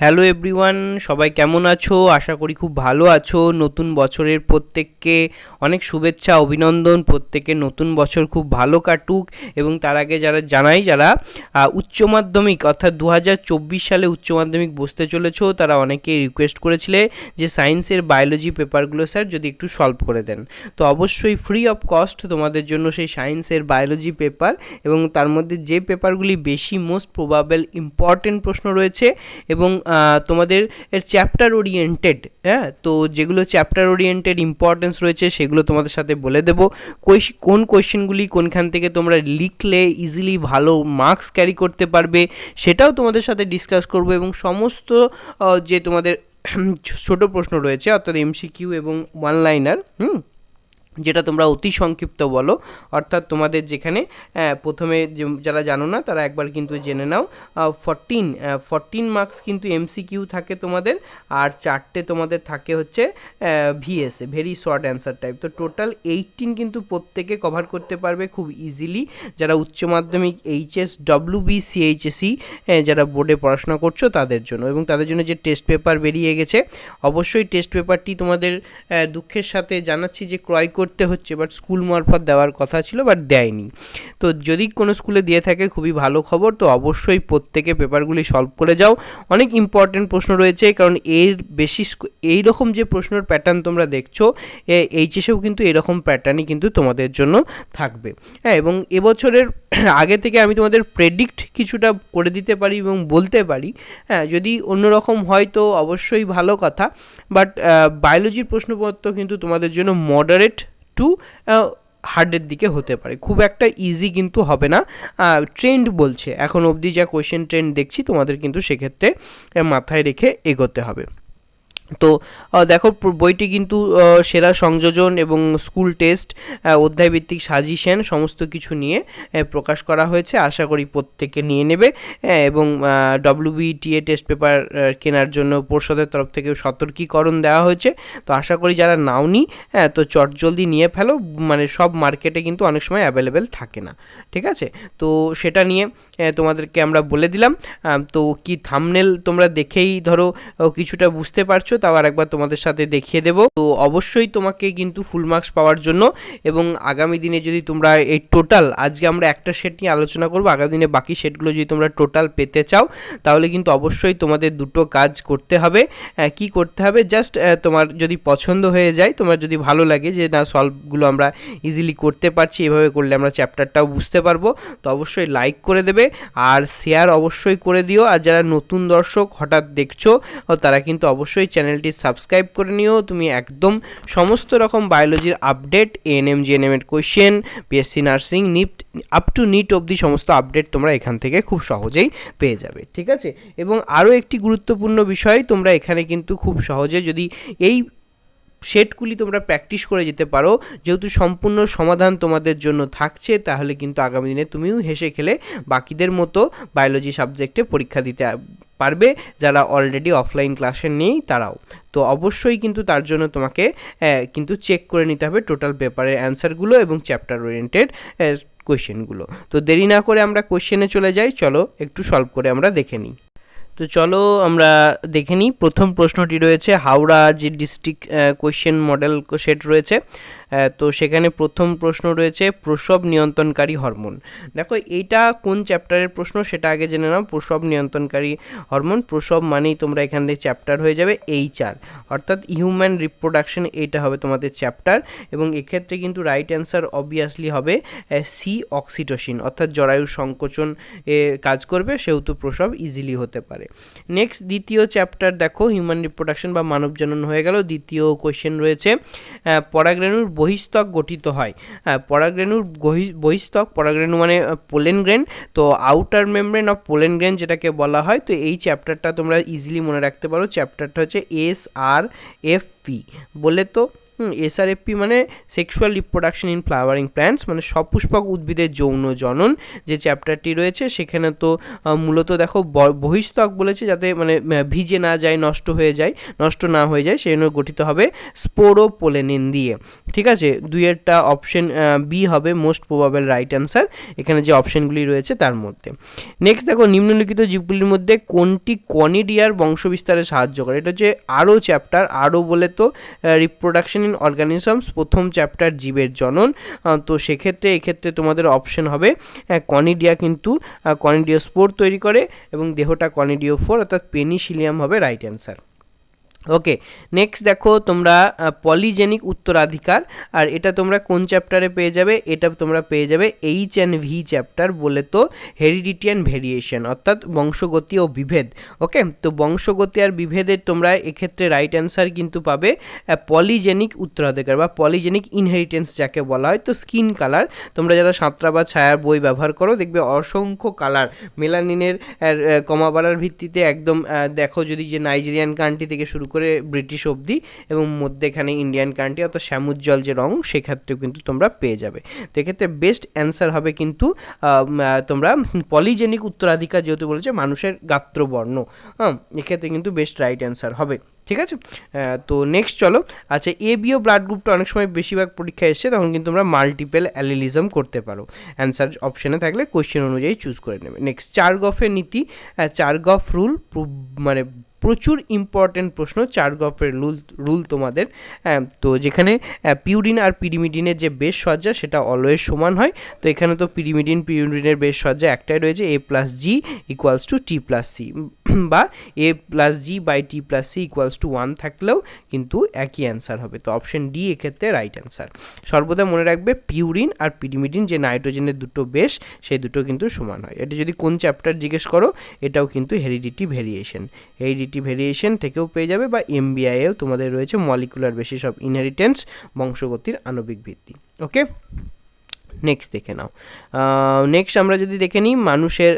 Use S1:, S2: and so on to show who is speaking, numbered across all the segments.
S1: Hello everyone সবাই কেমন আছো? আশা করি খুব ভালো আছো। নতুন বছরের প্রত্যেককে অনেক শুভেচ্ছা, অভিনন্দন। প্রত্যেকে নতুন বছর খুব ভালো কাটুক এবং তার আগে যারা জানাই, যারা উচ্চ মাধ্যমিক অর্থাৎ দু হাজার চব্বিশ সালে উচ্চ মাধ্যমিক বসতে চলেছো, তারা অনেকেই রিকোয়েস্ট করেছিলে যে সায়েন্সের বায়োলজি পেপারগুলো স্যার যদি একটু সলভ করে দেন। তো অবশ্যই ফ্রি অফ কস্ট তোমাদের জন্য সেই সায়েন্সের বায়োলজি পেপার এবং তার মধ্যে যে পেপারগুলি বেশি মোস্ট প্রবাবেল ইম্পর্টেন্ট প্রশ্ন রয়েছে এবং তোমাদের চ্যাপ্টার ওরিয়েন্টেড হ্যাঁ? তো যেগুলো চ্যাপ্টার ওরিয়েন্টেড ইম্পর্টেন্স রয়েছে সেগুলো তোমাদের সাথে বলে দেবো। কোন কোয়েশ্চেনগুলি কোনখান থেকে তোমরা লিখলে ইজিলি ভালো মার্কস ক্যারি করতে পারবে সেটাও তোমাদের সাথে ডিসকাস করব এবং সমস্ত যে তোমাদের ছোট প্রশ্ন রয়েছে, অর্থাৎ এমসিকিউ এবং ওয়ান লাইনার হুম? যেটা তোমরা অতি সংক্ষিপ্ত বলো, অর্থাৎ তোমাদের যেখানে প্রথমে যারা জানো না, তারা একবার কিন্তু জেনে নাও। ফরটিন ফরটিন মার্কস কিন্তু এমসিকিউ থাকে তোমাদের, আর চারটে তোমাদের থাকে হচ্ছে VSA very short answer type তো টোটাল এইটিন কিন্তু প্রত্যেকে কভার করতে পারবে খুব ইজিলি যারা উচ্চ মাধ্যমিক এইচএস ডব্লিউ বি সিএইচএসি যারা বোর্ডে পড়াশোনা করছ তাদের জন্য। এবং তাদের জন্য যে টেস্ট পেপার বেরিয়ে গেছে, অবশ্যই টেস্ট পেপারটি তোমাদের দুঃখের সাথে জানাচ্ছি যে ক্রয় করতে হচ্ছে বাট স্কুল মারফত দেওয়ার কথা ছিল বাট দেয়নি। তো যদি কোনো স্কুলে দিয়ে থাকে, খুবই ভালো খবর, তো অবশ্যই প্রত্যেকে পেপারগুলি সলভ করে যাও। অনেক ইম্পর্টেন্ট প্রশ্ন রয়েছে, কারণ এর বেশি এই রকম যে প্রশ্নের প্যাটার্ন তোমরা দেখছ এইচএসেও কিন্তু এরকম প্যাটার্নই কিন্তু তোমাদের জন্য থাকবে। হ্যাঁ এবং এবছরের আগে থেকে আমি তোমাদের প্রেডিক্ট কিছুটা করে দিতে পারি এবং বলতে পারি। হ্যাঁ যদি অন্যরকম হয় তো অবশ্যই ভালো কথা বাট বায়োলজির প্রশ্নপত্র কিন্তু তোমাদের জন্য মডারেট টু হার্ডের দিকে হতে পারে। খুব একটা ইজি কিন্তু হবে না। ট্রেন্ড বলছে। এখন অবধি যা কোয়েশ্চেন ট্রেন্ড দেখছি তোমাদের কিন্তু সেক্ষেত্রে মাথায় রেখে এগোতে হবে। তো দেখো বইটি কিন্তু সেরা সংযোজন এবং স্কুল টেস্ট অধ্যায়ভিত্তিক সাজেশন সমস্ত কিছু নিয়ে প্রকাশ করা হয়েছে। আশা করি প্রত্যেকে নিয়ে নেবে এবং ডব্লিউবিটিএ টেস্ট পেপার কেনার জন্য পর্ষদের তরফ থেকে সতর্কীকরণ দেওয়া হয়েছে। তো, আশা করি যারা নাওনি হ্যাঁ তো চটজলদি নিয়ে ফেলো মানে সব মার্কেটে কিন্তু অনেক সময় অ্যাভেলেবেল থাকে না, ঠিক আছে? তো, সেটা নিয়ে তোমাদেরকে আমরা বলে দিলাম। তো, কি থামনেল তোমরা দেখেই ধরো কিছুটা বুঝতে পারছ। তাও আর একবার তোমাদের সাথে দেখিয়ে দেবো। তো অবশ্যই তোমাকে কিন্তু ফুল মার্কস পাওয়ার জন্য এবং আগামী দিনে যদি তোমরা এই টোটাল আজকে আমরা একটা সেট নিয়ে আলোচনা করব, আগামী দিনে বাকি সেটগুলো যদি তোমরা টোটাল পেতে চাও, তাহলে কিন্তু অবশ্যই তোমাদের দুটো কাজ করতে হবে। কি করতে হবে? জাস্ট তোমার যদি পছন্দ হয়ে যায়, তোমার যদি ভালো লাগে যে না সলভগুলো আমরা ইজিলি করতে পারছি, এভাবে করলে আমরা চ্যাপ্টারটাও বুঝতে পারব, তো অবশ্যই লাইক করে দেবে। আর শেয়ার অবশ্যই করে দিও। আর যারা নতুন দর্শক হঠাৎ দেখছ, তারা কিন্তু অবশ্যই চ্যানেলটি সাবস্ক্রাইব করে নিও। তুমি একদম সমস্ত রকম বায়োলজির আপডেট এএনএম জিএনএম এর question PSC nursing NEET up to NEET অবধি সমস্ত আপডেট তোমরা এখান থেকে খুব সহজেই পেয়ে যাবে, ঠিক আছে? এবং আরও একটি গুরুত্বপূর্ণ বিষয়, তোমরা এখানে কিন্তু খুব সহজে যদি এই সেটগুলি তোমরা প্র্যাকটিস করে যেতে পারো, যেহেতু সম্পূর্ণ সমাধান তোমাদের জন্য থাকছে, তাহলে কিন্তু আগামী দিনে তুমিও হেসে খেলে বাকিদের মতো বায়োলজি সাবজেক্টে পরীক্ষা দিতে পারবে যারা অলরেডি অফলাইন ক্লাসে নেই তারাও। তো অবশ্যই কিন্তু তার জন্য তোমাকে কিন্তু চেক করে নিতে হবে টোটাল পেপারের অ্যান্সারগুলো এবং চ্যাপ্টার ওরিয়েন্টেড কোয়েশ্চেনগুলো তো দেরি না করে আমরা কোয়েশ্চেনে চলে যাই, চলো একটু সলভ করে আমরা দেখে নিই। তো চলো আমরা দেখে নিই। প্রথম প্রশ্নটি রয়েছে, হাওড়া যে ডিস্ট্রিক্ট কোয়েশ্চেন মডেল সেট রয়েছে তো সেখানে প্রথম প্রশ্ন রয়েছে, প্রসব নিয়ন্ত্রণকারী হরমোন দেখো, এইটা কোন চ্যাপ্টারের প্রশ্ন সেটা আগে জেনে নাও। প্রসব নিয়ন্ত্রণকারী হরমোন প্রসব মানেই তোমরা এখান থেকে চ্যাপ্টার হয়ে যাবে এইচ আর অর্থাৎ হিউম্যান রিপ্রোডাকশন এইটা হবে তোমাদের চ্যাপ্টার এবং এক্ষেত্রে কিন্তু রাইট অ্যান্সার অবভিয়াসলি হবে সি অক্সিটোসিন অর্থাৎ জরায়ুর সংকোচন কাজ করবে, সেহেতু প্রসব ইজিলি হতে পারে। নেক্সট দ্বিতীয় চ্যাপ্টার দেখো হিউম্যান রিপ্রোডাকশন বা মানব জনন হয়ে গেল। দ্বিতীয় কোয়েশ্চেন রয়েছে পরাগরেণুর বহিস্তক গঠিত হয়। পরাগরেণুর বহি- বহিস্তক, পরাগরেণু মানে পোলেন গ্রেন, তো outer membrane of pollen grain যেটাকে বলা হয়, তো এই চ্যাপ্টারটা তোমরা ইজিলি মনে রাখতে পারো। চ্যাপ্টারটা হচ্ছে এস আর এফ পি বলে তো এসআরএফপি মানে sexual reproduction in flowering plants মানে সপুষ্পক উদ্ভিদের যৌন জনন যে চ্যাপ্টারটি রয়েছে, সেখানে তো মূলত দেখো বহিস্তক বলেছে যাতে মানে ভিজে না যায়, নষ্ট হয়ে যায়, নষ্ট না হয়ে যায়, সেই জন্য গঠিত হবে স্পোরোপোলেনিন দিয়ে। ঠিক আছে? দুইয়েরটা অপশন বি হবে মোস্ট প্রবাবল রাইট অ্যান্সার এখানে যে অপশনগুলি রয়েছে তার মধ্যে। নেক্সট দেখো, নিম্নলিখিত জীবগুলির মধ্যে কোনটি কনিডিয়ার বংশবিস্তারে সাহায্য করে? এটা হচ্ছে আরও চ্যাপ্টার আরও বলে তো রিপ্রোডাকশন ইন অর্গানিজমস প্রথম চ্যাপ্টার জীবের জনন তো সেক্ষেত্রে এক্ষেত্রে তোমাদের অপশন হবে কনিডিয়া কিন্তু কনিডিও স্পোর তৈরি করে এবং দেহটা কনিডিও ফোর অর্থাৎ পেনিসিলিয়াম হবে রাইট অ্যান্সার ওকে নেক্সট দেখো তোমরা পলিজেনিক উত্তরাধিকার, আর এটা তোমরা কোন চ্যাপ্টারে পেয়ে যাবে? এটা তোমরা পেয়ে যাবে এইচ অ্যান্ড ভি চ্যাপ্টার বলে তো হেরিডিটি অ্যান্ড ভেরিয়েশন অর্থাৎ বংশগতি ও বিভেদ। ওকে তো বংশগতি আর বিভেদের তোমরা এক্ষেত্রে রাইট অ্যান্সার কিন্তু পাবে পলিজেনিক উত্তরাধিকার বা পলিজেনিক ইনহেরিটেন্স যাকে বলা হয়। তো স্কিন কালার তোমরা যারা সাঁতরা বা ছায়ার বই ব্যবহার করো, দেখবে অসংখ্য কালার মেলানিনের কমা বাড়ার ভিত্তিতে একদম দেখো যদি যে নাইজেরিয়ান কান্ট্রি থেকে শুরু করে ব্রিটিশ অবধি এবং মধ্যেখানে ইন্ডিয়ান কান্ট্রি অর্থাৎ শ্যামুজ্জ্বল যে রং সেক্ষেত্রেও কিন্তু তোমরা পেয়ে যাবে। তো এক্ষেত্রে বেস্ট অ্যান্সার হবে কিন্তু তোমরা পলিজেনিক উত্তরাধিকার যেহেতু বলেছে, মানুষের গাত্রবর্ণ। হ্যাঁ এক্ষেত্রে কিন্তু বেস্ট রাইট অ্যান্সার হবে। ঠিক আছে? তো নেক্সট চলো। আচ্ছা এ বিও ব্লাড গ্রুপটা অনেক সময় বেশিরভাগ পরীক্ষায় এসছে, তখন কিন্তু তোমরা মাল্টিপেল অ্যালিলিজম করতে পারো। অ্যান্সার অপশানে থাকলে কোয়েশ্চেন অনুযায়ী চুজ করে নেবে। নেক্সট চার গফের নীতি। চার গফ রুল মানে প্রচুর ইম্পর্টেন্ট প্রশ্ন চার গফের রুল রুল তোমাদের। হ্যাঁ, তো যেখানে পিউরিন আর পিরিমিডিনের যে বেশ সজ্জা সেটা অলওয়েজ সমান হয়। তো এখানে তো পিরিমিডিন পিউরিনের বেশ সজ্জা একটাই রয়েছে A plus G equals to T plus C বা A plus G by T plus C equals to one থাকলেও কিন্তু একই অ্যান্সার হবে। তো অপশন ডি এক্ষেত্রে রাইট অ্যান্সার সর্বদা মনে রাখবে পিউরিন আর পিরিমিডিন যে নাইট্রোজেনের দুটো বেশ সেই দুটো কিন্তু সমান হয়। এটা যদি কোন চ্যাপ্টার জিজ্ঞেস করো এটাও কিন্তু হেরিডিটি ভেরিয়েশন হেরিডিটি ভেরিয়েশন থেকেও পেয়ে যাবে বা এমবিআইয়েও তোমাদের রয়েছে মলিকুলার বেসিস অফ ইনহেরিটেন্স বংশগতির আণবিক ভিত্তি। ওকে নেক্সট দেখে নাও। নেক্সট আমরা যদি দেখে নিই, মানুষের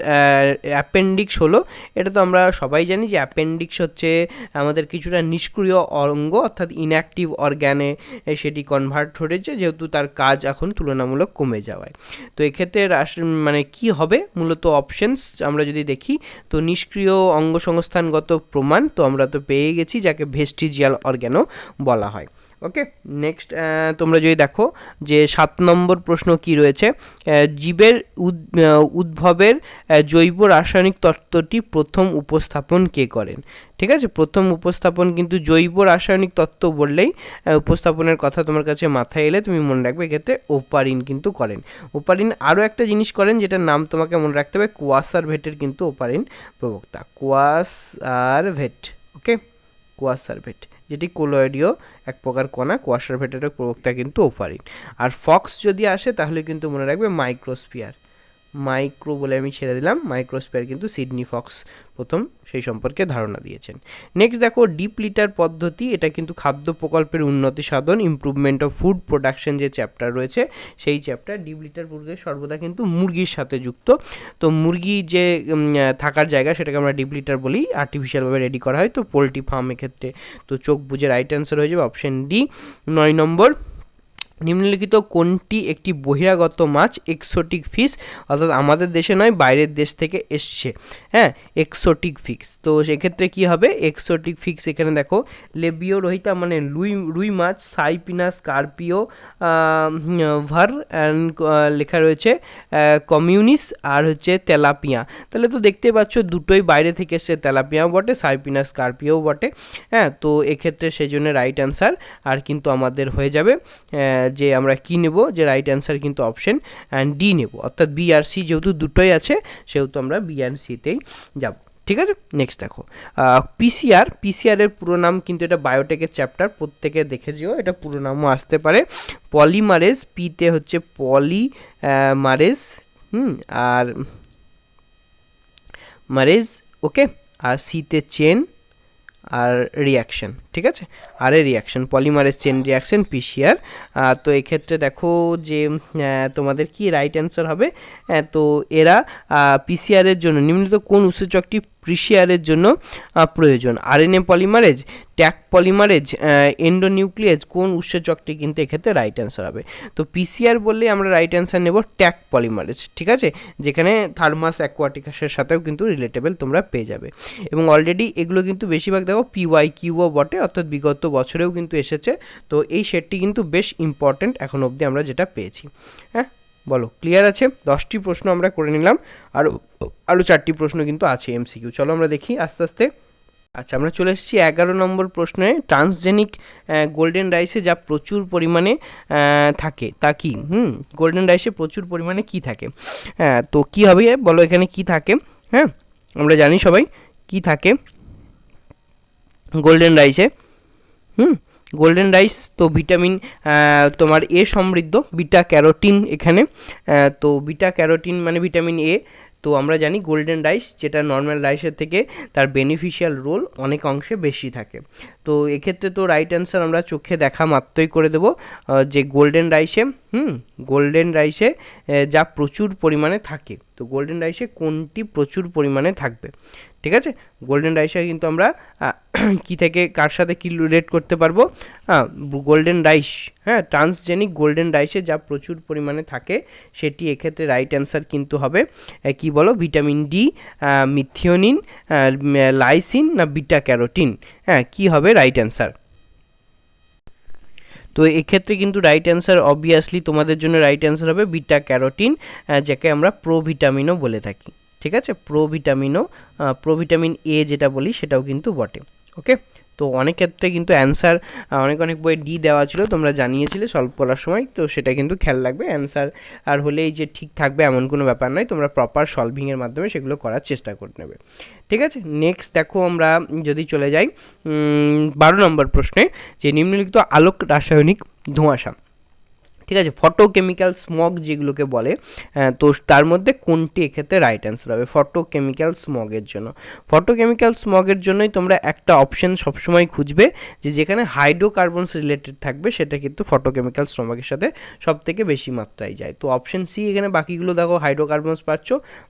S1: অ্যাপেন্ডিক্স হলো। এটা তো আমরা সবাই জানি যে অ্যাপেন্ডিক্স হচ্ছে আমাদের কিছুটা নিষ্ক্রিয় অঙ্গ, অর্থাৎ ইনঅ্যাক্টিভ অর্গ্যানে সেটি কনভার্ট হয়েছে, যেহেতু তার কাজ এখন তুলনামূলক কমে যাওয়ায়। তো এক্ষেত্রে রাস- মানে কি হবে? মূলত অপশনস আমরা যদি দেখি, তো নিষ্ক্রিয় অঙ্গ সংস্থানগত প্রমাণ তো আমরা তো পেয়ে গেছি, যাকে ভেস্টিজিয়াল অর্গ্যানও বলা হয়। ওকে নেক্সট তোমরা যদি দেখো যে সাত নম্বর প্রশ্ন কি রয়েছে জীবের উদ্ভবের জৈব রাসায়নিক তত্ত্বটি প্রথম উপস্থাপন কে করেন? ঠিক আছে? প্রথম উপস্থাপন কিন্তু জৈব রাসায়নিক তত্ত্ব বললেই উপস্থাপনের কথা তোমার কাছে মাথায় এলে তুমি মনে রাখবে এক্ষেত্রে ওপারিন কিন্তু করেন। ওপারিন আরও একটা জিনিস করেন যেটার নাম তোমাকে মনে রাখতে হবে কোয়াসার ভেটের কিন্তু ওপারিন প্রবক্তা। কোয়াসার ভেট ওকে কোয়াসার ভেট যেটি কোলয়েডীয় এক প্রকার কণা, কোয়াশার ভেটের প্রবক্তা কিন্তু ওফারিন। আর ফক্স যদি আসে তাহলে কিন্তু মনে রাখবে মাইক্রোস্পিয়ার মাইক্রো বলে আমি ছেড়ে দিলাম মাইক্রোস্পিয়ার কিন্তু সিডনি ফক্স প্রথম, সেই সম্পর্কে ধারণা দিয়েছেন। নেক্সট দেখো ডিপ লিটার পদ্ধতি, এটা কিন্তু খাদ্য প্রকল্পের উন্নতি সাধন ইমপ্রুভমেন্ট অফ ফুড প্রোডাকশন যে চ্যাপ্টার রয়েছে, সেই চ্যাপ্টার ডিপ লিটার পদ্ধতি সর্বদা কিন্তু মুরগির সাথে যুক্ত। তো মুরগি যে থাকার জায়গা, সেটাকে আমরা ডিপ লিটার বলি আর্টিফিশিয়ালভাবে রেডি করা হয়। তো পোলট্রি ফার্মের ক্ষেত্রে তো চোখ বুঝে রাইট অ্যান্সার হয়ে যাবে অপশন ডি নয় নম্বর নিম্নলিখিত কোনটি একটি বহিরাগত মাছ? এক্সোটিক ফিস অর্থাৎ আমাদের দেশে নয়, বাইরের দেশ থেকে এসছে। হ্যাঁ এক্সোটিক ফিক্স তো সেক্ষেত্রে কি হবে? এক্সোটিক ফিক্স এখানে দেখো লেবিও রোহিতা মানে লুই রুই মাছ সাইপিনাস কার্পিও ভার অ্যান্ড লেখা রয়েছে কমিউনিস, আর হচ্ছে তেলাপিয়া। তাহলে তো দেখতে পাচ্ছ দুটোই বাইরে থেকে এসছে, তেলাপিয়াও বটে সাইপিনাস কার্পিও বটে। হ্যাঁ তো এক্ষেত্রে সেই জন্য রাইট অ্যান্সার আর কিন্তু আমাদের হয়ে যাবে যে আমরা কি নেব, যে রাইট অ্যান্সার কিন্তু অপশন অ্যান্ড ডি নেব। অর্থাৎ বি আর সি যেহেতু দুটোই আছে, সেহেতু আমরা বি আর সিতেই যাব। ঠিক আছে? নেক্সট দেখো। পিসিআর পিসিআরের পুরো নাম কিন্তু এটা বায়োটেকের চ্যাপ্টার প্রত্যেকে দেখে যেও, এটা পুরো নামও আসতে পারে। পলিমারেজ পিতে হচ্ছে পলি মারেজ হুম, আর মারেজ ওকে আর সিতে চেন আর রিয়াকশন ঠিক আছে? আর এ reaction polymerase chain reaction PCR তো এক্ষেত্রে দেখো যে তোমাদের কি রাইট অ্যান্সার হবে? তো এরা পিসিআরের জন্য নিম্নলিখিত কোন উৎসেচকটি কৃষি জন্য প্রয়োজন। RNA polymerase, Taq polymerase endonuclease কোন উৎসেচকটি কিন্তু এক্ষেত্রে রাইট অ্যান্সার হবে। তো পিসিআর বললে আমরা রাইট অ্যান্সার নেব ট্যাক পলিমারেজ, ঠিক আছে? যেখানে থার্মাস অ্যাকোয়াটিকাসের সাথেও কিন্তু রিলেটেবল তোমরা পেয়ে যাবে। এবং অলরেডি এগুলো কিন্তু বেশিরভাগ দেখো পিওয়াই কিউও বটে, অর্থাৎ বিগত বছরেও কিন্তু এসেছে। তো এই সেটটি কিন্তু বেশ ইম্পর্ট্যান্ট এখন অবধি আমরা যেটা পেয়েছি। হ্যাঁ? বলো ক্লিয়ার আছে? দশটি প্রশ্ন আমরা করে নিলাম আরও আরও চারটি প্রশ্ন কিন্তু আছে এমসিকিউ চলো আমরা দেখি আস্তে আস্তে। আচ্ছা আমরা চলে এসেছি এগারো নম্বর প্রশ্নে। ট্রান্সজেনিক গোল্ডেন রাইসে যা প্রচুর পরিমাণে থাকে, তা কি? হুম, গোল্ডেন রাইসে প্রচুর পরিমাণে কি থাকে? হ্যাঁ তো কি হবে? বলো এখানে কি থাকে? হ্যাঁ আমরা জানি সবাই, কি থাকে? গোল্ডেন রাইসে, হুম গোল্ডেন রাইস তো ভিটামিন তোমার এ সমৃদ্ধ বিটা ক্যারোটিন এখানে। তো বিটা ক্যারোটিন মানে ভিটামিন এ তো আমরা জানি গোল্ডেন রাইস যেটা নর্মাল রাইসের থেকে তার বেনিফিশিয়াল রোল অনেক অংশে বেশি থাকে। তো এক্ষেত্রে তো রাইট অ্যান্সার আমরা চোখে দেখা মাত্রই করে দেবো যে গোল্ডেন রাইসে হুম গোল্ডেন রাইসে যা প্রচুর পরিমাণে থাকে। তো গোল্ডেন রাইসে কোনটি প্রচুর পরিমাণে থাকবে? ঠিক আছে? গোল্ডেন রাইসে কিন্তু আমরা কি থেকে, কার সাথে কি রিলেট করতে পারব? গোল্ডেন রাইস হ্যাঁ ট্রান্সজেনিক গোল্ডেন রাইসে যা প্রচুর পরিমাণে থাকে, সেটি এক্ষেত্রে রাইট অ্যান্সার কিন্তু হবে। কি বলো? ভিটামিন ডি মিথিওনিন লাইসিন না বিটা ক্যারোটিন হ্যাঁ কি হবে? রাইট অ্যান্সার তো এক্ষেত্রে কিন্তু রাইট অ্যান্সার অবভিয়াসলি তোমাদের জন্য রাইট অ্যান্সার হবে বিটা ক্যারোটিন যাকে আমরা প্রোভিটামিনও বলে থাকি। ঠিক আছে? প্রোভিটামিনও প্রোভিটামিন এ যেটা বলি সেটাও কিন্তু বটে ওকে তো অনেক ক্ষেত্রে কিন্তু অ্যান্সার অনেক অনেক বইয়ে ডি দেওয়া ছিল, তোমরা জানিয়েছিলে সলভ করার সময়, তো সেটা কিন্তু খেয়াল রাখবে। অ্যান্সার আর হলেই যে ঠিক থাকবে এমন কোনো ব্যাপার নয়, তোমরা প্রপার সলভিংয়ের মাধ্যমে সেগুলো করার চেষ্টা করে নেবে, ঠিক আছে? নেক্সট দেখো আমরা যদি চলে যাই বারো নম্বর প্রশ্নে, যে নিম্নলিখিত আলোক রাসায়নিক ধোঁয়াশা ঠিক আছে? ফটোকেমিক্যাল স্মগ যেগুলোকে বলে তো তার মধ্যে কোনটি এক্ষেত্রে রাইট অ্যান্সার হবে? ফটোকেমিক্যাল স্মগের জন্য। ফটোকেমিক্যাল স্মগের জন্যই তোমরা একটা অপশন সবসময় খুঁজবে যে যেখানে হাইড্রোকার্বনস রিলেটেড থাকবে, সেটা কিন্তু ফটোকেমিক্যাল স্মগের সাথে সব থেকে বেশি মাত্রায় যায়। তো অপশন সি এখানে বাকিগুলো দেখো হাইড্রোকার্বনস পাচ্ছ,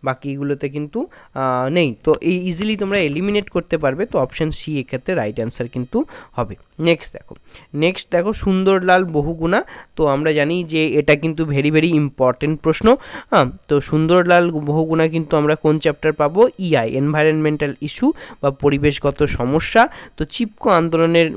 S1: বাকিগুলোতে কিন্তু নেই। তো এই ইজিলি তোমরা এলিমিনেট করতে পারবে, তো অপশন সি এক্ষেত্রে রাইট অ্যান্সার কিন্তু হবে। নেক্সট দেখো। নেক্সট দেখো সুন্দরলাল বহুগুণা। তো আমরা জানি যে এটা কিন্তু ভেরি ভেরি ইম্পর্টেন্ট প্রশ্ন। হ্যাঁ তো সুন্দরলাল বহুগুণা কিন্তু আমরা কোন চ্যাপ্টার পাবো? ইআই এনভায়রনমেন্টাল ইস্যু বা পরিবেশগত সমস্যা। তো চিপকো আন্দোলনের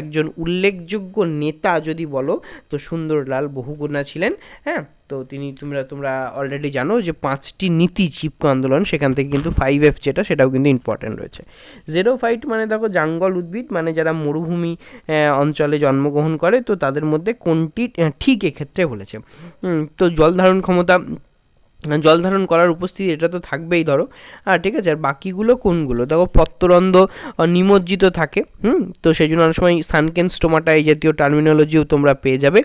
S1: একজন উল্লেখযোগ্য নেতা যদি বলো, তো সুন্দরলাল বহুগুণা ছিলেন। হ্যাঁ তো তিনি তোমরা তোমরা অলরেডি জানো যে পাঁচটি নীতি চিপকো আন্দোলন, সেখান থেকে কিন্তু ফাইভ এফ যেটা, সেটাও কিন্তু ইম্পর্টেন্ট রয়েছে। জেরো ফাইট মানে দেখো জাঙ্গল উদ্ভিদ মানে যারা মরুভূমি অঞ্চলে জন্মগ্রহণ করে, তো তাদের মধ্যে কোনটি ঠিক এক্ষেত্রে বলেছে। তো জল ধারণ ক্ষমতা জল ধারণ করার উপস্থিতি এটা তো থাকবেই ধরো। আর ঠিক আছে আর বাকিগুলো কোনগুলো? দেখো পত্রন্দ নিমজ্জিত থাকে হুম? তো সেই জন্য অনেক সময় সানকেন স্টোমাটা এই জাতীয় টার্মিনোলজিও তোমরা পেয়ে যাবে।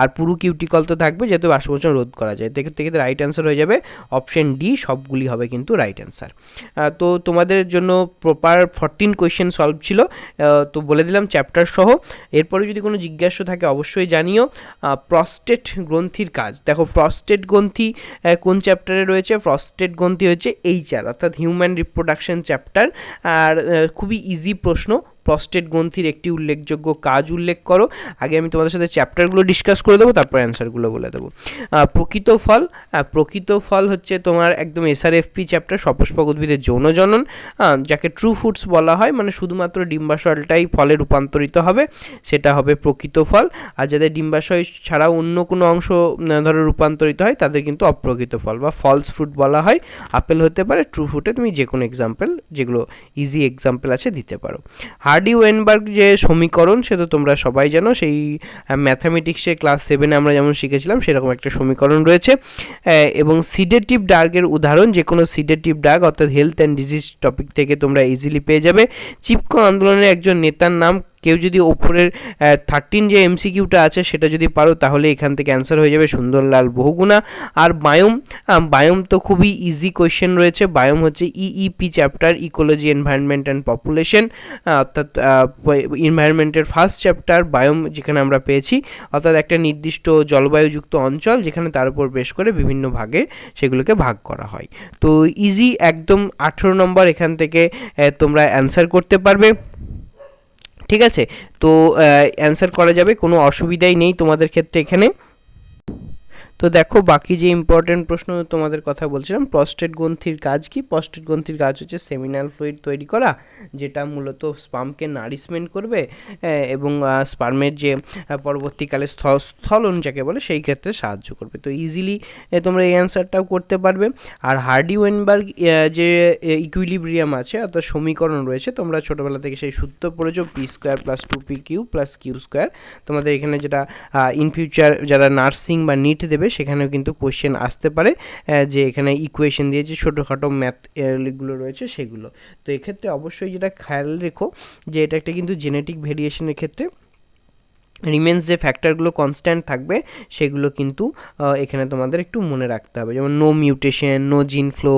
S1: আর পুরু কিউটিকল তো থাকবে যাতে বাষ্পমোচন রোধ করা যায়। থেকে থেকে রাইট অ্যান্সার হয়ে যাবে অপশন ডি সবগুলি হবে কিন্তু রাইট অ্যান্সার তো তোমাদের জন্য প্রপার ফরটিন কোয়েশ্চেন সলভ ছিল। তো বলে দিলাম চ্যাপ্টার সহ। এরপরে যদি কোনো জিজ্ঞাসা থাকে অবশ্যই জানিও। প্রস্টেট গ্রন্থির কাজ। দেখো প্রস্টেট গ্রন্থি আহ, কোন চ্যাপ্টারে রয়েছে, ফ্রস্টেড গ্রন্থি হচ্ছে এইচআর অর্থাৎ হিউম্যান রিপ্রোডাকশন চ্যাপ্টার। আর খুবই ইজি প্রশ্ন। প্রস্টেট গ্রন্থির একটি উল্লেখযোগ্য কাজ উল্লেখ করো। আগে আমি তোমাদের সাথে চ্যাপ্টারগুলো ডিসকাস করে দেবো, তারপর অ্যান্সারগুলো বলে দেবো। প্রকৃত ফল প্রকৃত ফল হচ্ছে তোমার একদম এসআরএফপি চ্যাপ্টার সপুষ্পক উদ্ভিদের যৌন জনন। যাকে ট্রু ফুডস বলা হয় মানে শুধুমাত্র ডিম্বাশয়টাই ফলে রূপান্তরিত হবে, সেটা হবে প্রকৃত ফল। আর যাদের ডিম্বাশয় ছাড়াও অন্য কোনো অংশ ধরো রূপান্তরিত হয়, তাদের কিন্তু অপ্রকৃত ফল বা ফলস ফ্রুট বলা হয়। আপেল হতে পারে ট্রু ফ্রুটে তুমি যে কোনো এক্সাম্পল যেগুলো ইজি এক্সাম্পল আছে, দিতে পারো। হার্ডি ওয়েনবার্গ যে সমীকরণ সে তো তোমরা সবাই জানো। সেই ম্যাথামেটিক্সের ক্লাস সেভেনে আমরা যেমন শিখেছিলাম, সেরকম একটা সমীকরণ রয়েছে। এবং সিডেটিভ ডার্গের উদাহরণ যে কোনো সিডেটিভ ডার্গ অর্থাৎ হেলথ অ্যান্ড ডিজিজ টপিক থেকে তোমরা ইজিলি পেয়ে যাবে। চিপকো আন্দোলনের একজন নেতার নাম কেউ যদি ওপরের থার্টিন যে এমসিকিউটা আছে সেটা যদি পারো তাহলে এখান থেকে অ্যান্সার হয়ে যাবে সুন্দরলাল বহুগুণা। আর বায়োম বায়োম তো খুবই ইজি কোয়েশ্চেন রয়েছে। বায়োম হচ্ছে EEP chapter ecology environment and population অর্থাৎ এনভায়রনমেন্টের ফার্স্ট চ্যাপ্টার বায়োম যেখানে আমরা পেয়েছি, অর্থাৎ একটা নির্দিষ্ট জলবায়ুযুক্ত অঞ্চল যেখানে তার উপর বেশ করে বিভিন্ন ভাগে সেগুলোকে ভাগ করা হয়। তো ইজি একদম আঠেরো নম্বর এখান থেকে তোমরা অ্যান্সার করতে পারবে। ঠিক আছে? তো অ্যান্সার করা যাবে কোনো অসুবিধাই নেই তোমাদের ক্ষেত্রে এখানে। তো দেখো, বাকি যে ইম্পর্টেন্ট প্রশ্ন তোমাদের কথা বলছিলাম প্রস্টেট গ্রন্থির কাজ কি? প্রস্টেট গ্রন্থির কাজ হচ্ছে সেমিনাল ফ্লুইড তৈরি করা, যেটা মূলত স্পামকে নারিশমেন্ট করবে এবং স্পার্মের যে পরবর্তীকালে স্থ- স্থলন যাকে বলে, সেই ক্ষেত্রে সাহায্য করবে। তো ইজিলি তোমরা এই অ্যান্সারটাও করতে পারবে। আর হার্ডি ওয়েনবার্গ যে ইকুইলিব্রিয়াম আছে, অর্থাৎ সমীকরণ রয়েছে, তোমরা ছোটোবেলা থেকে সেই সূত্র পড়েছো p square plus two p q plus q square তোমাদের এখানে যেটা ইন ফিউচার যারা নার্সিং বা নিট দেবে সেখানেও কিন্তু কোয়েশ্চেন আসতে পারে যে এখানে ইকুয়েশন দিয়ে যে ছোটোখাটো ম্যাথ এগুলো রয়েছে সেগুলো। তো এক্ষেত্রে অবশ্যই যেটা খেয়াল রেখো, যে এটা একটা কিন্তু জেনেটিক ভেরিয়েশনের ক্ষেত্রে রিমেন্স যে ফ্যাক্টরগুলো কনস্ট্যান্ট থাকবে, সেগুলো কিন্তু এখানে তোমাদের একটু মনে রাখতে হবে। যেমন no mutation no gene flow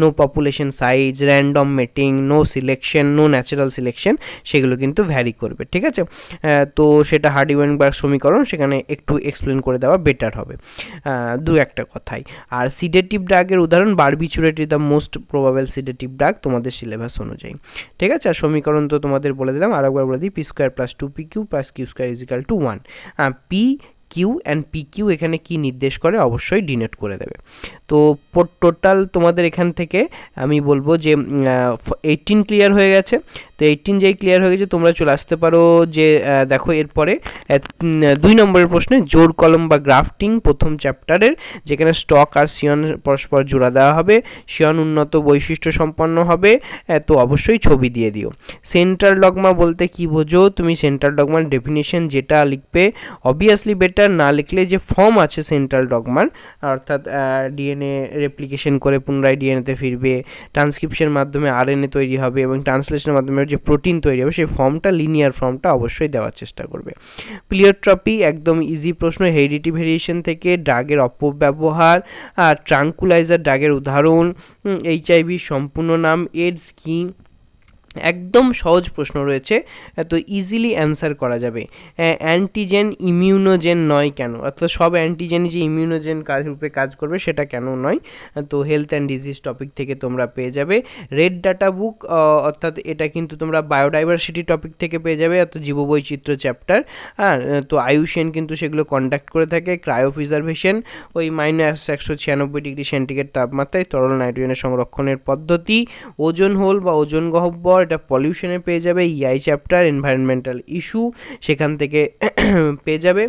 S1: no population size random mating no selection no natural selection সেগুলো কিন্তু ভ্যারি করবে, ঠিক আছে? তো সেটা হার্ডি ওয়েনবার্গ সমীকরণ, সেখানে একটু এক্সপ্লেন করে দেওয়া বেটার হবে। দু একটা কথাই। আর সিডেটিভ ড্রাগের উদাহরণ barbiturate is the most probable sedative drug তোমাদের সিলেবাস অনুযায়ী। ঠিক আছে? আর সমীকরণ তো তোমাদের বলে দিলাম, আর একবার বলে দিই p square plus two p q plus q square equal to one p q and p q এখানে কি নির্দেশ করে? অবশ্যই ডিনোট করে দেবে। তো টোটাল তোমাদের এখান থেকে আমি বলব যে এইটিন ক্লিয়ার হয়ে গেছে। তো এইটিন যেই ক্লিয়ার হয়ে গেছে, তোমরা চলে আসতে পারো যে দেখো এরপরে দুই নম্বরের প্রশ্নে জোর কলম বা গ্রাফটিং প্রথম চ্যাপ্টারের যেখানে স্টক আর সিয়ন পরস্পর জোড়া দেওয়া হবে সিয়ন উন্নত বৈশিষ্ট্য সম্পন্ন হবে তো অবশ্যই ছবি দিয়ে দিও। সেন্ট্রাল ডগমা বলতে কি বোঝো? তুমি সেন্ট্রাল ডগমার ডেফিনেশন যেটা লিখবে অবভিয়াসলি বেটার না লিখলে যে ফর্ম আছে সেন্ট্রাল ডগমার অর্থাৎ ডিএনএ রেপ্লিকেশন করে পুনরায় ডিএনএতে ফিরবে ট্রান্সক্রিপশন মাধ্যমে আরএনএ তৈরি হবে এবং ট্রান্সলেশনের মাধ্যমে যে প্রোটিন তৈরি হবে, সেই ফর্মটা লিনিয়ার ফর্মটা অবশ্যই দেওয়ার চেষ্টা করবে। প্লিওট্রপি একদম ইজি প্রশ্ন হেরিডিটি ভেরিয়েশন থেকে ড্রাগের অপব্যবহার ট্রাঙ্কুলাইজার ড্রাগের উদাহরণ এইচআইভি সম্পূর্ণ নাম এডস কি একদম সহজ প্রশ্ন রয়েছে, তো ইজিলি অ্যান্সার করা যাবে। অ্যান্টিজেন ইমিউনোজেন নয় কেন? অর্থাৎ সব অ্যান্টিজেনই যে ইমিউনোজেন কাজ রূপে কাজ করবে সেটা কেন নয়? তো হেলথ অ্যান্ড ডিজিজ টপিক থেকে তোমরা পেয়ে যাবে। রেড ডাটা বুক অর্থাৎ এটা কিন্তু তোমরা বায়োডাইভার্সিটি টপিক থেকে পেয়ে যাবে, অর্থাৎ জীববৈচিত্র্য চ্যাপ্টার হ্যাঁ তো আয়ুষেন কিন্তু সেগুলো কন্ডাক্ট করে থাকে ক্রায়ো প্রিজার্ভেশন ওই মাইনাস একশো ছিয়ানব্বই ডিগ্রি সেন্টিগ্রেড তাপমাত্রায় তরল নাইট্রোজেনের সংরক্ষণের পদ্ধতি, ওজন হোল বা ওজন গহ্বর এটা পলিউশনে পেয়ে যাবে ইআই চ্যাপ্টার এনভায়রনমেন্টাল ইস্যু সেখান থেকে পেয়ে যাবে।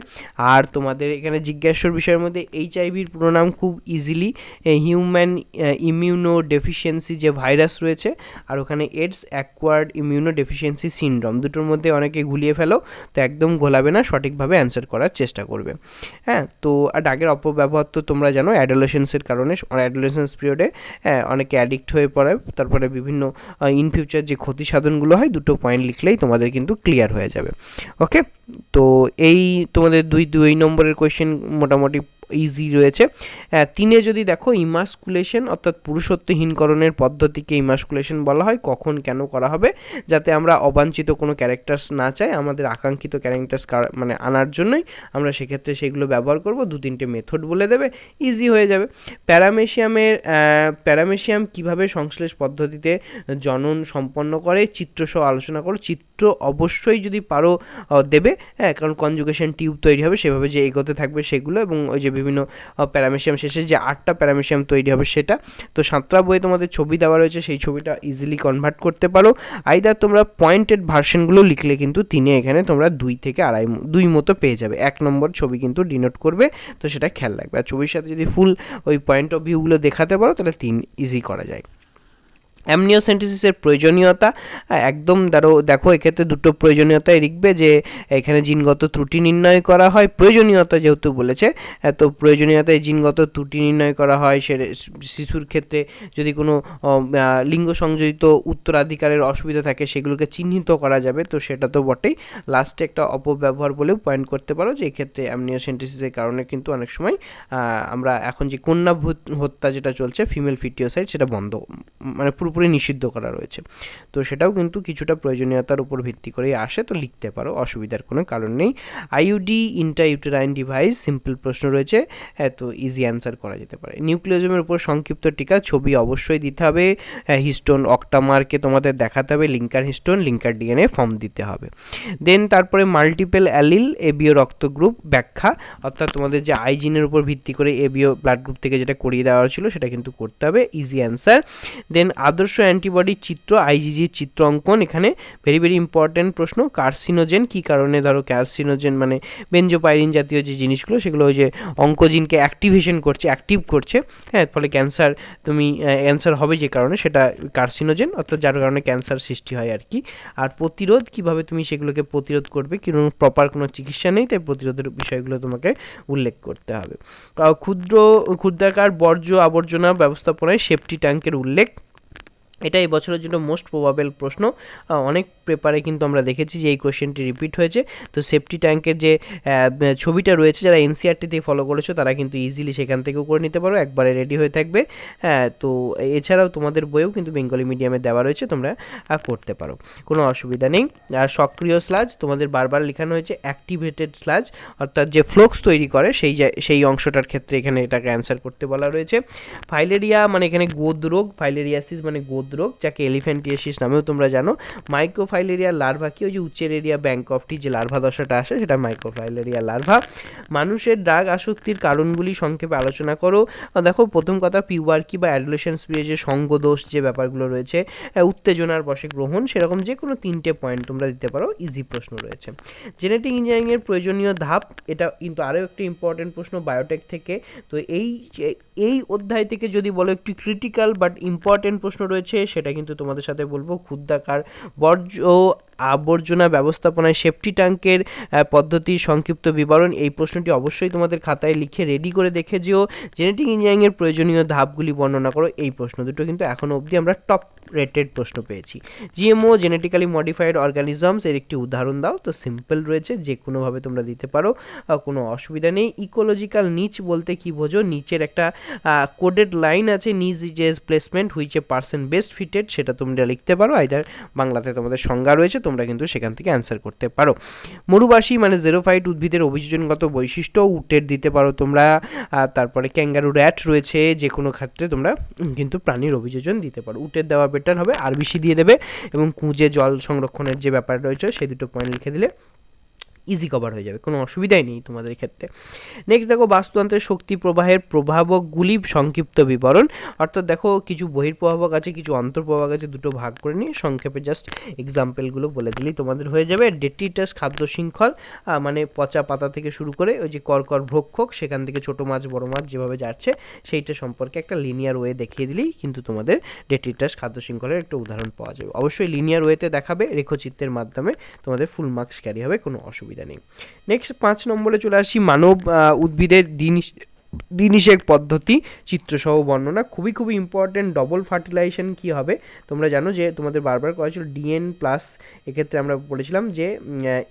S1: আর তোমাদের এখানে জিজ্ঞাসার বিষয়ের মধ্যে এইচআইভির পুরো নাম খুব ইজিলি হিউম্যান ইমিউনো ডেফিসিয়েন্সি যে ভাইরাস রয়েছে, আর ওখানে AIDS acquired immuno deficiency syndrome দুটোর মধ্যে অনেকে গুলিয়ে ফেলো, তো একদম গোলাবে না, সঠিকভাবে অ্যান্সার করার চেষ্টা করবে। হ্যাঁ তো আর ডাকের অপব্যবহার তো তোমরা জানো অ্যাডোলেসেন্সের কারণে অ্যাডোলেসেন্স পিরিয়ডে হ্যাঁ অনেকে অ্যাডিক্ট হয়ে পড়ে, তারপরে বিভিন্ন ইন ফিউচার যে ক্ষতি সাধনগুলো হয়, দুটো পয়েন্ট লিখলেই তোমাদের কিন্তু ক্লিয়ার হয়ে যাবে। ওকে তো এই তোমাদের দুই দুই নম্বরের কোয়েশ্চেন মোটামুটি ইজি রয়েছে। আহ, তিনে যদি দেখো ইমাসকুলেশন অর্থাৎ পুরুষত্বহীনকরণের পদ্ধতিকে ইমাসকুলেশন বলা হয় কখন কেন করা হবে যাতে আমরা অবাঞ্ছিত কোনো ক্যারেক্টার্স না চাই আমাদের আকাঙ্ক্ষিত ক্যারেক্টার্স মানে আনার জন্যই আমরা সেক্ষেত্রে সেগুলো ব্যবহার করব। দু তিনটে মেথড বলে দেবে ইজি হয়ে যাবে। প্যারামেশিয়ামের প্যারামেশিয়াম কীভাবে সংশ্লেষ পদ্ধতিতে জনন সম্পন্ন করে চিত্রসহ আলোচনা করো। চিত্র অবশ্যই যদি পারো দেবে হ্যাঁ কারণ কনজুগেশন টিউব তৈরি হবে সেভাবে যে এগোতে থাকবে সেগুলো এবং ওই যে বিভিন্ন প্যারামেশিয়াম শেষে যে আটটা প্যারামেশিয়াম তৈরি হবে সেটা। তো সাতটা বইয়ে তোমাদের ছবি দেওয়া রয়েছে, সেই ছবিটা ইজিলি কনভার্ট করতে পারো। আইদার তোমরা পয়েন্টেড ভার্সনগুলো লিখলে কিন্তু তিনে এখানে তোমরা দুই থেকে আড়াই দুই মতো পেয়ে যাবে। এক নম্বর ছবি কিন্তু ডিনোট করবে, তো সেটা খেয়াল রাখবে। আর ছবির সাথে যদি ফুল ওই পয়েন্ট অফ ভিউগুলো দেখাতে পারো, তাহলে তিন ইজি করা যায়। অ্যামনিওসেন্টিসিসের প্রয়োজনীয়তা একদম ধরো দেখো এক্ষেত্রে দুটো প্রয়োজনীয়তায় লিখবে যে এখানে জিনগত ত্রুটি নির্ণয় করা হয়, প্রয়োজনীয়তা যেহেতু বলেছে তো প্রয়োজনীয়তায় জিনগত ত্রুটি নির্ণয় করা হয়, সে শিশুর ক্ষেত্রে যদি কোনো লিঙ্গ সংযোজিত উত্তরাধিকারের অসুবিধা থাকে সেগুলোকে চিহ্নিত করা যাবে, তো সেটা তো বটেই। লাস্টে একটা অপব্যবহার বলেও পয়েন্ট করতে পারো যে এক্ষেত্রে অ্যামনিওসেন্টিসিসের কারণে কিন্তু অনেক সময় আমরা এখন যে কন্যা হত্যা যেটা চলছে ফিমেল ফিটিওসাইড সেটা বন্ধ মানে পুরোপুরি নিষিদ্ধ করা রয়েছে। তো সেটাও কিন্তু কিছুটা প্রয়োজনীয়তার উপর ভিত্তি করেই আসে তো লিখতে পারো অসুবিধার কোনো কারণ নেই। IUD intra uterine device simple প্রশ্ন রয়েছে হ্যাঁ, তো ইজি অ্যান্সার করা যেতে পারে। নিউক্লিওজমের উপর সংক্ষিপ্ত টিকা ছবি অবশ্যই দিতে হবে হিস্টোন অক্টামারকে তোমাদের দেখাতে হবে linker histone linker DNA form দিতে হবে। দেন তারপরে মাল্টিপেল অ্যালিল এবিও রক্ত গ্রুপ ব্যাখ্যা অর্থাৎ তোমাদের যে আইজিনের উপর ভিত্তি করে এবিও ব্লাড গ্রুপ থেকে যেটা করিয়ে দেওয়া ছিল সেটা কিন্তু করতে হবে ইজি অ্যান্সার দেন আদর্শ অ্যান্টিবডির চিত্র আইজিজির চিত্র অঙ্কন, এখানে ভেরি ভেরি ইম্পর্ট্যান্ট প্রশ্ন কার্সিনোজেন কী কারণে? ধরো কার্সিনোজেন মানে বেঞ্জোপাইরিন জাতীয় যে জিনিসগুলো, সেগুলো ওই যে অঙ্কোজিনকে অ্যাক্টিভেশন করছে অ্যাক্টিভ করছে হ্যাঁ ফলে ক্যান্সার তুমি ক্যান্সার হবে যে কারণে, সেটা কার্সিনোজেন অর্থাৎ যার কারণে ক্যান্সার সৃষ্টি হয় আর কি। আর প্রতিরোধ, কীভাবে তুমি সেগুলোকে প্রতিরোধ করবে কোনো প্রপার কোনো চিকিৎসা নেই, তাই প্রতিরোধের বিষয়গুলো তোমাকে উল্লেখ করতে হবে। ক্ষুদ্র, ক্ষুদ্রাকার বর্জ্য আবর্জনা ব্যবস্থাপনায় সেফটি ট্যাঙ্কের উল্লেখ। এটা বছরের জন্য মোস্ট প্রবাবেল প্রশ্ন। অনেক পেপারে কিন্তু আমরা দেখেছি যে এই কোশ্চেনটি রিপিট হয়েছে। তো সেফটি ট্যাঙ্কের যে ছবিটা রয়েছে, যারা এনসিআরটিতে ফলো করেছ, তারা কিন্তু ইজিলি সেখান থেকেও করে নিতে পারো। একবারে রেডি হয়ে থাকবে। হ্যাঁ তো এছাড়াও তোমাদের বইয়েও কিন্তু বেঙ্গলি মিডিয়ামে দেওয়া রয়েছে, তোমরা পড়তে পারো। কোনো অসুবিধা নেই। আর সক্রিয় স্লাজ তোমাদের বারবার লেখানো হয়েছে অ্যাক্টিভেটেড স্লাজ অর্থাৎ যে ফ্লোক্স তৈরি করে, সেই সেই অংশটার ক্ষেত্রে এখানে এটাকে অ্যান্সার করতে বলা রয়েছে। ফাইলেরিয়া মানে এখানে গোদ রোগ ফাইলেরিয়াসিস মানে গোদ রোগ যাকে এলিফ্যান্টিয়াসিস নামেও তোমরা জানো মাইক্রোফাইলেরিয়া লার্ভা কি? ওই যে উচ্চের এরিয়া ব্যাংক অফটি যে লার্ভা দশাটা আসে, সেটা মাইক্রোফাইলেরিয়া লার্ভা মানুষের ড্রাগ আসক্তির কারণগুলি সংক্ষেপে আলোচনা করো। দেখো, প্রথম কথা পিউবার্কি বা অ্যাডোলেশন স্পিরিয়ে যে সঙ্গদোষ যে ব্যাপারগুলো রয়েছে উত্তেজনার বশে গ্রহণ, সেরকম যে কোনো তিনটে পয়েন্ট তোমরা দিতে পারো ইজি প্রশ্ন রয়েছে। জেনেটিক ইঞ্জিনিয়ারিংয়ের প্রয়োজনীয় ধাপ, এটা কিন্তু আরও একটি ইম্পর্টেন্ট প্রশ্ন বায়োটেক থেকে। তো এই এই অধ্যায় থেকে যদি বলো, একটি ক্রিটিক্যাল বাট ইম্পর্টেন্ট প্রশ্ন রয়েছে সেটা কিন্তু তোমাদের সাথে বলব। ক্ষুদ্রাকার বর্জ্য আবর্জনা ব্যবস্থাপনায় সেফটি ট্যাঙ্কের পদ্ধতির সংক্ষিপ্ত বিবরণ, এই প্রশ্নটি অবশ্যই তোমাদের খাতায় লিখে রেডি করে দেখে যেও। জেনেটিক ইঞ্জিনিয়ারিংয়ের প্রয়োজনীয় ধাপগুলি বর্ণনা করো। এই প্রশ্ন দুটো কিন্তু এখনও অবধি আমরা টপ রেটেড প্রশ্ন পেয়েছি। জিএমও, জেনেটিক্যালি মডিফাইড অর্গানিজমস, এর একটি উদাহরণ দাও। তো সিম্পল রয়েছে, যে কোনোভাবে তোমরা দিতে পারো কোনো অসুবিধা নেই। ইকোলজিক্যাল নিচ বলতে কি বোঝো? নিচের একটা কোডেড লাইন আছে niche is placement which a person best fitted, সেটা তোমরা লিখতে পারো। আইদার বাংলাতে তোমাদের সংজ্ঞা রয়েছে, তোমরা কিন্তু সেখান থেকে অ্যান্সার করতে পারো। মরুবাসী মানে জেরোফাইট উদ্ভিদের অভিযোজনগত বৈশিষ্ট্য, উটের দিতে পারো তোমরা তারপরে ক্যাঙ্গারু র্যাট রয়েছে যে কোনো ক্ষেত্রে তোমরা কিন্তু প্রাণীর অভিযোজন দিতে পারো। উটের দেওয়া বেটার হবে আর বেশি দিয়ে দেবে এবং কুঁজে জল সংরক্ষণের যে ব্যাপার রয়েছে সেই দুটো পয়েন্ট লিখে দিলে ইজি কভার হয়ে যাবে, কোনো অসুবিধাই নেই তোমাদের ক্ষেত্রে। নেক্সট দেখো বাস্তুতন্ত্রের শক্তি প্রবাহের প্রভাবকগুলি সংক্ষিপ্ত বিবরণ। অর্থাৎ দেখো কিছু বহির্প্রভাবক আছে, কিছু অন্তর্প্রভাবক আছে, দুটো ভাগ করে নিয়ে সংক্ষেপে জাস্ট এক্সাম্পলগুলো বলে দিলেই তোমাদের হয়ে যাবে। ডেট্রিটাস খাদ্য শৃঙ্খল মানে পচা পাতা থেকে শুরু করে ওই যে করকর ভক্ষক সেখান থেকে ছোটো মাছ, বড় মাছ যেভাবে যাচ্ছে, সেইটা সম্পর্কে একটা লিনিয়ার ওয়ে দেখিয়ে দিলেই কিন্তু তোমাদের ডেট্রিটাস খাদ্য শৃঙ্খলের একটা উদাহরণ পাওয়া যাবে। অবশ্যই লিনিয়ার ওয়েতে দেখাবে রেখচিত্রের মাধ্যমে তোমাদের ফুল মার্কস ক্যারি হবে, কোনো অসুবিধা নেই। নেক্সট পাঁচ নম্বরে চলে আসি মানব উদ্ভিদের দিন দিনিশেক পদ্ধতি, চিত্রসহ বর্ণনা, খুবই খুবই ইম্পর্টেন্ট ডবল ফার্টিলাইজেশন কী হবে? তোমরা জানো যে তোমাদের বারবার করা ছিল ডিএন প্লাস এক্ষেত্রে আমরা বলেছিলাম যে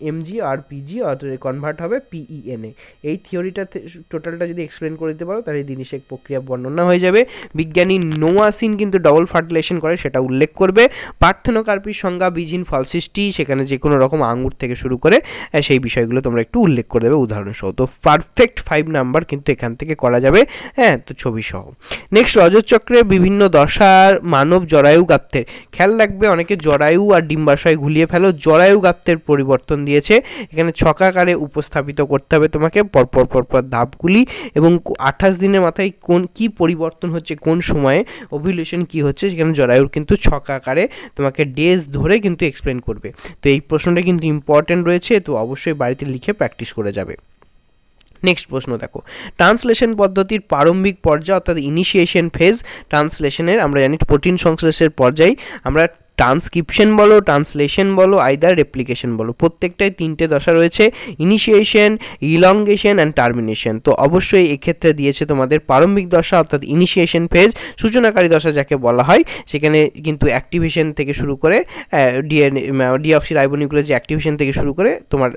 S1: এমজি আর পিজি কনভার্ট হবে পিইএনএ এই থিওরিটা টোটালটা যদি এক্সপ্লেন করে দিতে পারো, তাহলে দিনিশেক প্রক্রিয়া বর্ণনা হয়ে যাবে। বিজ্ঞানী নোয়াসিন কিন্তু ডবল ফার্টিলাইজেশন করে, সেটা উল্লেখ করবে। পার্থেনোকার্পির সংজ্ঞা বিজিন ফল সৃষ্টি সেখানে যে কোনো রকম আঙুর থেকে শুরু করে সেই বিষয়গুলো তোমরা একটু উল্লেখ করে দেবে উদাহরণসহ। তো পারফেক্ট ফাইভ নাম্বার কিন্তু এখান থেকে করা যাবে। হ্যাঁ তো ছবি সহ। নেক্সট রজত চক্রের বিভিন্ন দশার মানব জরায়ু গাত্রের। খেয়াল রাখবে, অনেকে জরায়ু আর ডিম্বাশয় ঘুলিয়ে ফেলো, জরায়ু গাত্রের পরিবর্তন দিয়েছে। এখানে ছকাকারে উপস্থাপিত করতে হবে তোমাকে, পরপর পরপর ধাপগুলি এবং আঠাশ দিনের মাথায় কোন, কি পরিবর্তন হচ্ছে, কোন সময়ে ওভিলেশন কি হচ্ছে, সেখানে জরায়ুর কিন্তু ছকাকারে তোমাকে ডেজ ধরে কিন্তু এক্সপ্লেন করবে। তো এই প্রশ্নটা কিন্তু ইম্পর্টেন্ট রয়েছে, তো অবশ্যই বাড়িতে লিখে প্র্যাকটিস করে যাবে। নেক্সট প্রশ্ন দেখো। ট্রান্সলেশন পদ্ধতির প্রারম্ভিক পর্যায় অর্থাৎ ইনিশিয়েশন ফেজ ট্রান্সলেশনের আমরা জানি প্রোটিন সংশ্লেষের পর্যায়ে। আমরা ট্রান্সক্রিপশন বলো ট্রান্সলেশন বলো আইদার রেপ্লিকেশন বলো, প্রত্যেকটাই তিনটে দশা রয়েছে ইনিশিয়েশন ইলংগেশন অ্যান্ড টার্মিনেশন তো অবশ্যই এক্ষেত্রে দিয়েছে তোমাদের প্রারম্ভিক দশা, অর্থাৎ ইনিশিয়েশন ফেজ সূচনাকারী দশা যাকে বলা হয়, সেখানে কিন্তু অ্যাক্টিভেশন থেকে শুরু করে ডিএনএ ডিঅক্সি রাইবোনিউক্লিয়াস যে অ্যাক্টিভেশন থেকে শুরু করে তোমার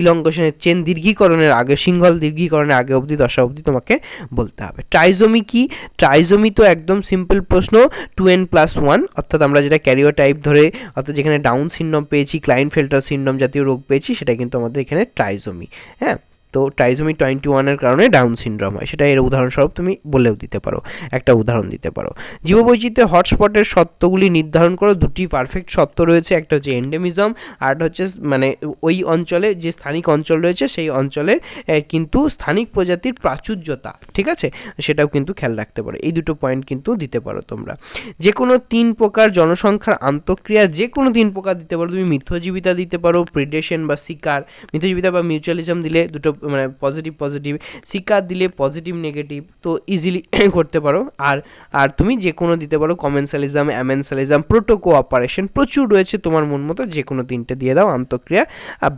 S1: ইলংগেশনের চেন দীর্ঘীকরণের আগে সিঙ্গল দীর্ঘীকরণের আগে অবধি, দশা অবধি তোমাকে বলতে হবে। ট্রাইজোমি কি? ট্রাইজোমি তো একদম সিম্পল প্রশ্ন টু এন প্লাস ওয়ান অর্থাৎ আমরা যেটা ক্যারিও টাইপ ধরে অর্থাৎ যেখানে ডাউন সিনড্রোম পেয়েছি ক্লাইন ফিল্টার সিনড্রোম জাতীয় রোগ পেয়েছি সেটা কিন্তু আমাদের এখানে ট্রাইজোমি হ্যাঁ? তো ট্রাইজোমি টোয়েন্টি ওয়ানের কারণে ডাউন সিনড্রোম হয়। সেটা এর উদাহরণস্বরূপ তুমি বলেও দিতে পারো একটা উদাহরণ দিতে পারো। জীববৈচিত্র্যের হটস্পটের সত্যগুলি নির্ধারণ করো দুটি পারফেক্ট সত্য রয়েছে একটা হচ্ছে এন্ডেমিজম আর হচ্ছে মানে ওই অঞ্চলে যে স্থানিক অঞ্চল রয়েছে সেই অঞ্চলের এ, কিন্তু স্থানিক প্রজাতির প্রাচুর্যতা ঠিক আছে? সেটাও কিন্তু খেয়াল রাখতে পারো। এই দুটো পয়েন্ট কিন্তু দিতে পারো তোমরা। যে কোনো তিন প্রকার জনসংখ্যার আন্তঃক্রিয়া যে কোনো তিন প্রকার দিতে পারো। তুমি মিথ্যজীবিতা দিতে পারো প্রিডেশন বা শিকার। মিথ্যজীবিতা বা মিউচুয়ালিজম দিলে দুটো মানে পজিটিভ পজিটিভ শিকার দিলে পজিটিভ নেগেটিভ তো ইজিলি করতে পারো। আর আর তুমি যে কোনো দিতে পারো কমেন্সালিজম অ্যামেন্সালিজম প্রোটো কোঅপারেশন প্রচুর রয়েছে তোমার মন মতো যে কোনো তিনটে দিয়ে দাও আন্তঃক্রিয়া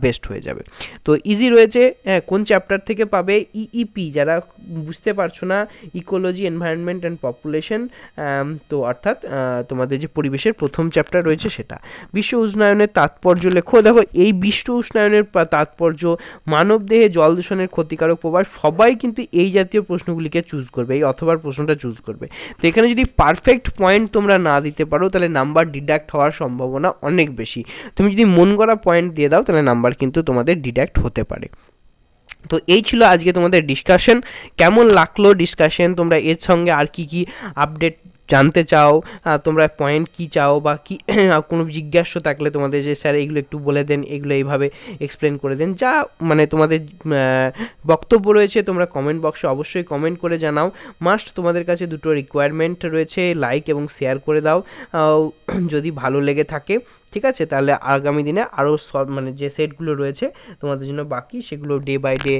S1: বেস্ট হয়ে যাবে। তো ইজি রয়েছে হ্যাঁ, কোন চ্যাপ্টার থেকে পাবে? ইইপি যারা বুঝতে পারছ না ইকোলজি এনভায়রনমেন্ট অ্যান্ড পপুলেশন তো অর্থাৎ তোমাদের যে পরিবেশের প্রথম চ্যাপ্টার রয়েছে সেটা। বিশ্ব উষ্ণায়নের তাৎপর্য লেখো। দেখো এই বিশ্ব উষ্ণায়নের তাৎপর্য মানবদেহে জল দূষণের ক্ষতিকারক প্রভাব সবাই কিন্তু এই জাতীয় প্রশ্নগুলিকে চুজ করবে, এই অথবার প্রশ্নটা চুজ করবে। তো এখানে যদি পারফেক্ট পয়েন্ট তোমরা না দিতে পারো, তাহলে নাম্বার ডিডাক্ট হওয়ার সম্ভাবনা অনেক বেশি। তুমি যদি মন করা পয়েন্ট দিয়ে দাও, তাহলে নাম্বার কিন্তু তোমাদের ডিডাক্ট হতে পারে। তো এই ছিল আজকে তোমাদের ডিসকাশন কেমন লাগল ডিসকাশন তোমরা এর সঙ্গে আর কি কি আপডেট জানতে চাও তোমরা পয়েন্ট কি চাও বা কি কোনো জিজ্ঞাসা থাকলে তোমাদের যে স্যার এগুলো একটু বলে দেন, এগুলো এইভাবে এক্সপ্লেন করে দেন। যা মানে তোমাদের বক্তব্য রয়েছে তোমরা কমেন্ট বক্সে অবশ্যই কমেন্ট করে জানাও। মাস্ট তোমাদের কাছে দুটো রিকোয়ারমেন্ট রয়েছে লাইক এবং শেয়ার করে দাও। যদি ভালো লেগে থাকে ঠিক আছে? তাহলে আগামী দিনে আরও সব মানে যে সেটগুলো রয়েছে তোমাদের জন্য বাকি, সেগুলো ডে বাই ডে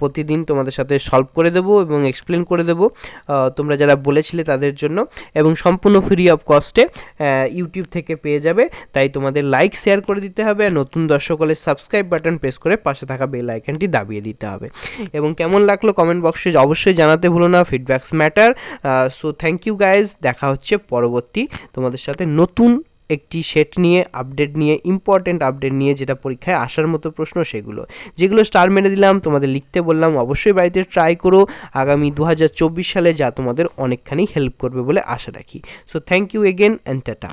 S1: প্রতিদিন তোমাদের সাথে সলভ করে দেবো এবং এক্সপ্লেন করে দেবো তোমরা যারা বলেছিলে তাদের জন্য এবং সম্পূর্ণ ফ্রি অফ কস্টে ইউটিউব থেকে পেয়ে যাবে। তাই তোমাদের লাইক শেয়ার করে দিতে হবে আর নতুন দর্শক হলে সাবস্ক্রাইব বাটন প্রেস করে পাশে থাকা বেল আইকনটি দাবিয়ে দিতে হবে। এবং কেমন লাগল কমেন্ট বক্সে অবশ্যই জানাতে ভুলো না feedbacks matter so thank you guys দেখা হচ্ছে পরবর্তী তোমাদের সাথে নতুন একটি সেট নিয়ে আপডেট নিয়ে ইম্পর্টেন্ট আপডেট নিয়ে যেটা পরীক্ষায় আসার মতো প্রশ্ন সেগুলো। যেগুলো স্টার মেরে দিলাম, তোমাদের লিখতে বললাম, অবশ্যই বাড়িতে ট্রাই করো। আগামী দু হাজার চব্বিশ সালে যা তোমাদের অনেকখানি হেল্প করবে বলে আশা রাখি। So thank you again and tata